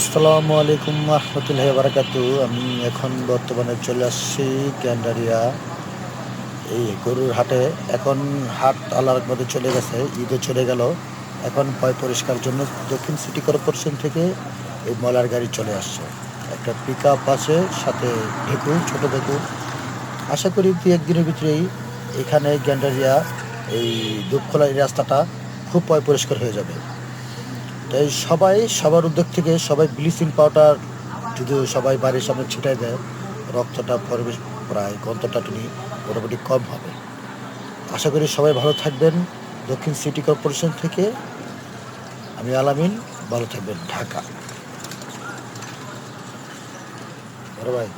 আসসালামু আলাইকুম রহমতুল্লাহ বারাকাতু আমি এখন বর্তমানে চলে আসছি গ্যান্ডারিয়া এই গরুর হাটে। এখন হাট আলার মধ্যে চলে গেছে, ঈদে চলে গেল। এখন পয় পরিষ্কার জন্য দক্ষিণ সিটি কর্পোরেশন থেকে এই ময়লার গাড়ি চলে আসছে। একটা পিক আপ আছে, সাথে ঢেকু ছোটো ঢেকু আশা করি দু একদিনের ভিতরেই এখানে গ্যান্ডারিয়া এই দুপখোলা এই রাস্তাটা খুব পয় পরিষ্কার হয়ে যাবে। তাই সবাই, সবার উদ্যোগ থেকে সবাই ব্লিচিং পাউডার যদি সবাই বাড়ির সামনে ছিটাই দেয়, রক্তটা পরিবেশ প্রায় গন্তটাটুনি মোটামুটি কম হবে। আশা করি সবাই ভালো থাকবেন, দক্ষিণ সিটি কর্পোরেশন থেকে আমি আলামিন, ভালো থাকবেন ঢাকা। ভাই।